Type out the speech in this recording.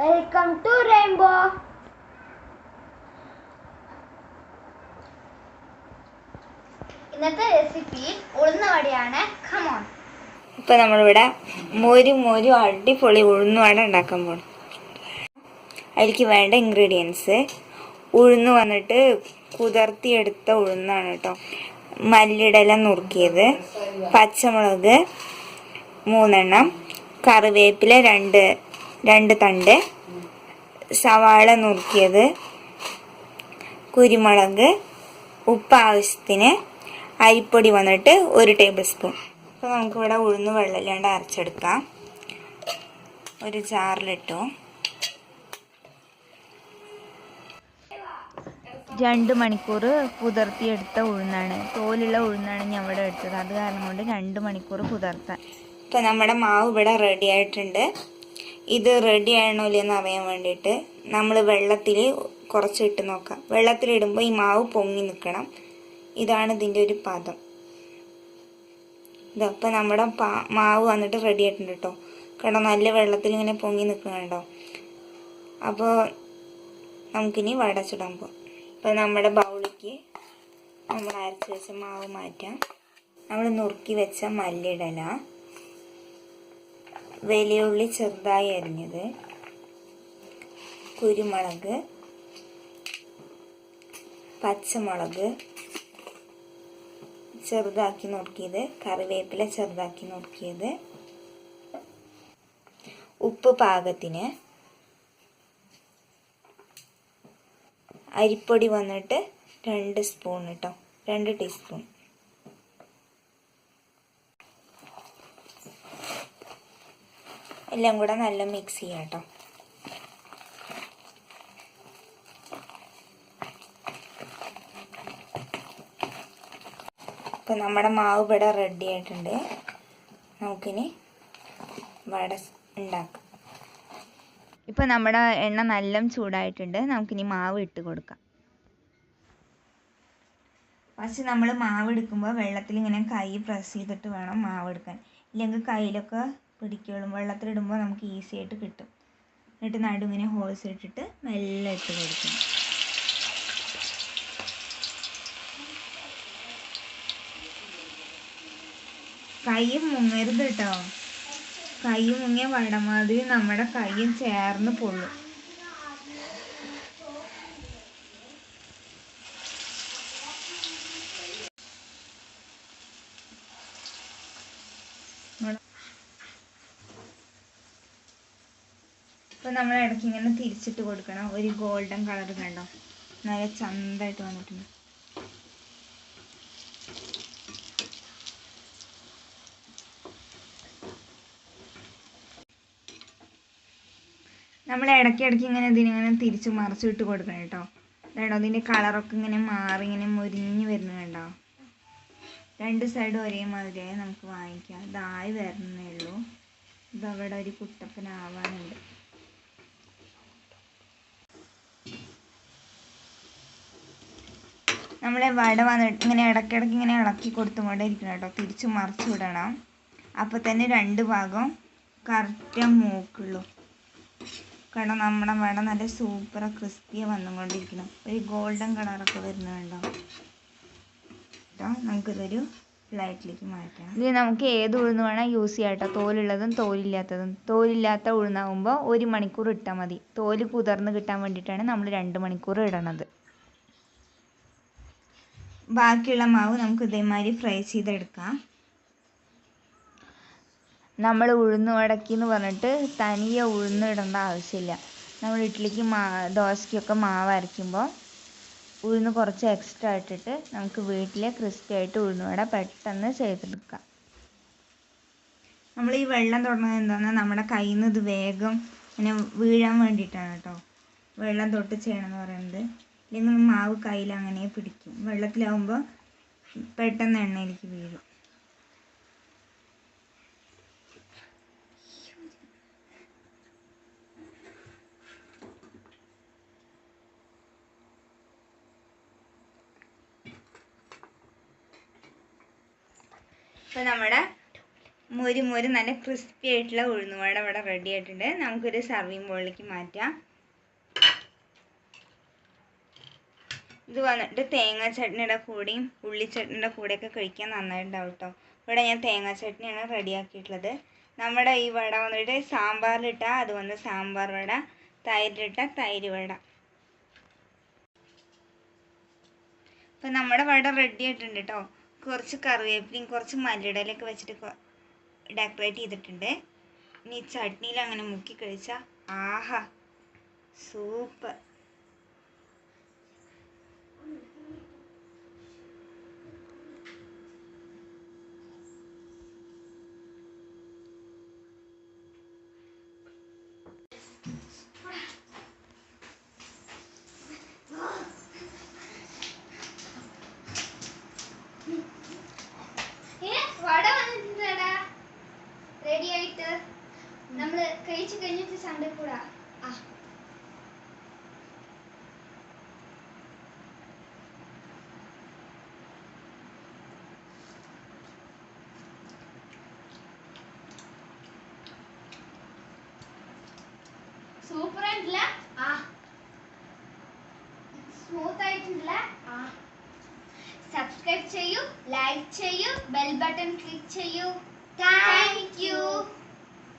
Welcome to rainbow ഇന്നത്തെ recipe ഉഴുന്ന വടിയാണ്. ഖമോൺ ഇപ്പം നമ്മളിവിടെ മോരും മോരും അടിപൊളി ഉഴുന്നുവട ഉണ്ടാക്കാൻ പോകണം അതിലേക്ക് വേണ്ട ഇൻഗ്രീഡിയൻസ് ഉഴുന്ന് വന്നിട്ട് കുതിർത്തിയെടുത്ത ഉഴുന്നാണ് കേട്ടോ. മല്ലിടല നുറുക്കിയത്. പച്ചമുളക് മൂന്നെണ്ണം. കറിവേപ്പില രണ്ട് രണ്ട് തണ്ട് സവാള നുറുക്കിയത് കുരുമുളക് ഉപ്പ് ആവശ്യത്തിന് അരിപ്പൊടി വന്നിട്ട് ഒരു ടേബിൾ സ്പൂൺ അപ്പോൾ നമുക്കിവിടെ ഉഴുന്ന് വെള്ളമില്ലാണ്ട് അരച്ചെടുക്കാം. ഒരു ജാറിലിട്ടു. രണ്ട് മണിക്കൂർ കുതിർത്തിയെടുത്ത ഉഴുന്നാണ്. തോലുള്ള ഉഴുന്നാണ് ഞാൻ ഇവിടെ എടുത്തത്. അത് കാരണം കൊണ്ട് രണ്ട് മണിക്കൂർ കുതിർത്താൻ. ഇപ്പം നമ്മുടെ മാവ് ഇവിടെ റെഡി ആയിട്ടുണ്ട്. ഇത് റെഡി ആണോ ഇല്ലെന്ന് അറിയാൻ വേണ്ടിയിട്ട് നമ്മൾ വെള്ളത്തിൽ കുറച്ച് ഇട്ട് നോക്കാം. വെള്ളത്തിലിടുമ്പോൾ ഈ മാവ് പൊങ്ങി നിൽക്കണം ഇതാണ് ഇതിന്റെ ഒരു പദം. ഇതപ്പോൾ നമ്മുടെ മാവ് വന്നിട്ട് റെഡി ആയിട്ടുണ്ട് കേട്ടോ കേട്ടോ നല്ല വെള്ളത്തിൽ ഇങ്ങനെ പൊങ്ങി നിൽക്കുന്നുണ്ടോ അപ്പോൾ നമുക്കിനി വടച്ചിടാൻ പോകും അപ്പോൾ നമ്മുടെ ബൗളിക്ക് നമ്മൾ അരച്ച് വെച്ച മാവ് മാറ്റാം. നമ്മൾ നുറുക്കി വെച്ച മല്ലിടല വലിയുള്ളി ചെറുതായി അരിഞ്ഞത് കുരുമുളക് പച്ചമുളക് ചെറുതാക്കി നോക്കിയത് കറിവേപ്പില ചെറുതാക്കി നോക്കിയത് ഉപ്പ് പാകത്തിന് അരിപ്പൊടി വന്നിട്ട് രണ്ട് സ്പൂൺ കേട്ടോ രണ്ട് ടീസ്പൂൺ. എല്ലാം കൂടെ നല്ല മിക്സ് ചെയ്യാം കേട്ടോ ഇപ്പം നമ്മുടെ മാവ് ഇവിടെ റെഡി ആയിട്ടുണ്ട്. നമുക്കിനി വട ഉണ്ടാക്കാം. ഇപ്പൊ നമ്മുടെ എണ്ണ നല്ല ചൂടായിട്ടുണ്ട്. നമുക്കിനി മാവ് ഇട്ട് കൊടുക്കാം. ഫസ്റ്റ് നമ്മൾ മാവ് എടുക്കുമ്പോൾ വെള്ളത്തിൽ ഇങ്ങനെ കൈ പ്രസ് ചെയ്തിട്ട് വേണം മാവ് എടുക്കാൻ. ഇല്ലെങ്കിൽ കയ്യിലൊക്കെ പിടിക്കുള്ളൂ വെള്ളത്തിലിടുമ്പോൾ നമുക്ക് ഈസി ആയിട്ട് കിട്ടും. എന്നിട്ട് നടുവിനെ ഹോൾസ് ഇട്ടിട്ട് മെല്ലെ ഇട്ട് കൊടുക്കണം. കൈയും മുങ്ങരുത് കേട്ടോ. കൈ മുങ്ങിയ വടമാതിരി നമ്മുടെ കൈയും ചേർന്ന് പൊള്ളും. ഇപ്പം നമ്മൾ ഇടയ്ക്ക് ഇങ്ങനെ തിരിച്ചിട്ട് കൊടുക്കണം. ഒരു ഗോൾഡൻ കളർ കണ്ടോ? നല്ല ചന്തമായിട്ട് വന്നിട്ടുണ്ട്. നമ്മൾ ഇടയ്ക്ക് ഇടയ്ക്ക് ഇങ്ങനെ ഇതിനിങ്ങനെ തിരിച്ച് മറിച്ച് ഇട്ട് കൊടുക്കണം കേട്ടോ. കേട്ടോ ഇതിന്റെ കളറൊക്കെ ഇങ്ങനെ മാറി ഇങ്ങനെ മുരിഞ്ഞ് വരുന്നു കണ്ടോ? രണ്ട് സൈഡും ഒരേമാതിരിയായി നമുക്ക് വാങ്ങിക്കാം. ഇതായി വരുന്നേ ഉള്ളൂ. ഇതവിടെ ഒരു കുട്ടപ്പനാവാനുണ്ട് നമ്മളെ വട വന്നിട്ട് ഇങ്ങനെ ഇടയ്ക്കിടയ്ക്ക് ഇങ്ങനെ ഇളക്കി കൊടുത്തുകൊണ്ടേ ഇരിക്കണം കേട്ടോ. തിരിച്ച് മറിച്ച് വിടണം. അപ്പോൾ തന്നെ രണ്ട് ഭാഗം കറക്റ്റ് മൂക്കുള്ളൂ കാരണം നമ്മുടെ വട നല്ല സൂപ്പർ ക്രിസ്പിയ വന്നുകൊണ്ടിരിക്കണം. ഒരു ഗോൾഡൻ കളറൊക്കെ വരുന്നുണ്ടോ കേട്ടോ നമുക്കിതൊരു ഫ്ലൈറ്റിലേക്ക് മാറ്റാം. ഇത് നമുക്ക് ഏത് ഉഴുന്ന് വേണം യൂസ് ചെയ്യാം കേട്ടോ. തോലുള്ളതും തോലില്ലാത്തതും. തോലില്ലാത്ത ഉഴുന്നാകുമ്പോൾ ഒരു മണിക്കൂർ ഇട്ടാൽ മതി. തോൽ കുതിർന്ന് കിട്ടാൻ വേണ്ടിയിട്ടാണ് നമ്മൾ രണ്ട് മണിക്കൂർ ഇടണത്. ബാക്കിയുള്ള മാവ് നമുക്ക് ഇതേമാതിരി ഫ്രൈ ചെയ്തെടുക്കാം. നമ്മൾ ഉഴുന്ന് വടക്കി എന്ന് പറഞ്ഞിട്ട് തനിയെ ഉഴുന്ന് ഇടേണ്ട ആവശ്യമില്ല. നമ്മൾ ഇഡ്ഡലിക്ക് മാ ദോശയ്ക്കൊക്കെ മാവ് അരയ്ക്കുമ്പോൾ ഉഴുന്ന് കുറച്ച് എക്സ്ട്രാ ഇട്ടിട്ട് നമുക്ക് വീട്ടിലെ ക്രിസ്പി ആയിട്ട് ഉഴുന്ന് വട പെട്ടെന്ന് ചെയ്തെടുക്കാം. നമ്മൾ ഈ വെള്ളം തൊടുന്നത് എന്താണെന്നാൽ നമ്മുടെ കയ്യിൽ നിന്ന് ഇത് വേഗം ഇങ്ങനെ വീഴാൻ വേണ്ടിയിട്ടാണ് കേട്ടോ. വെള്ളം തൊട്ട് ചെയ്യണമെന്ന് പറയുന്നത്. ഇല്ലെങ്കിൽ മാവ് കയ്യിൽ അങ്ങനെ പിടിക്കും. വെള്ളത്തിലാവുമ്പോൾ പെട്ടെന്ന് എണ്ണയിലേക്ക് വീഴും. ഇപ്പം നമ്മുടെ മൊരി മൊരി നല്ല ക്രിസ്പി ആയിട്ടുള്ള ഉഴുന്നുവട ഇവിടെ റെഡി ആയിട്ടുണ്ട്. നമുക്കൊരു സർവിങ് ബോളിലേക്ക് മാറ്റാം. ഇത് വന്നിട്ട് തേങ്ങ ചട്നിയുടെ കൂടെയും ഉള്ളി ചട്നിയുടെ കൂടെയൊക്കെ കഴിക്കാൻ നന്നായിട്ടുണ്ടാവും കേട്ടോ ഇവിടെ ഞാൻ തേങ്ങാ ചട്നിയാണ് റെഡിയാക്കിയിട്ടുള്ളത്. നമ്മുടെ ഈ വട വന്നിട്ട് സാമ്പാറിലിട്ട അത് വന്ന് സാമ്പാർ വട തൈരിലിട്ട തൈര് വട. അപ്പം നമ്മുടെ വട റെഡി ആയിട്ടുണ്ട് കേട്ടോ കുറച്ച് കറിവേപ്പിലയും കുറച്ച് മല്ലിടലൊക്കെ വെച്ചിട്ട് ഡെക്കറേറ്റ് ചെയ്തിട്ടുണ്ട്. ഇനി ചട്നിയിൽ അങ്ങനെ മുക്കി കഴിച്ചാൽ ആഹാ സൂപ്പർ. വട വന്നിട്ടുണ്ടടാ റെഡി ആയിട്ട് നമ്മള് കഴിച്ചു കഴിഞ്ഞിട്ട് സൺഡേ കൂടാ ആ സൂപ്പർ ആയിട്ടില്ല ആ സ്മൂത്ത് ആയിട്ടില്ല ആ సబ్స్క్రైబ్ చేయు లైక్ చేయు బెల్ బటన్ క్లిక్ చేయు థ్యాంక్ యూ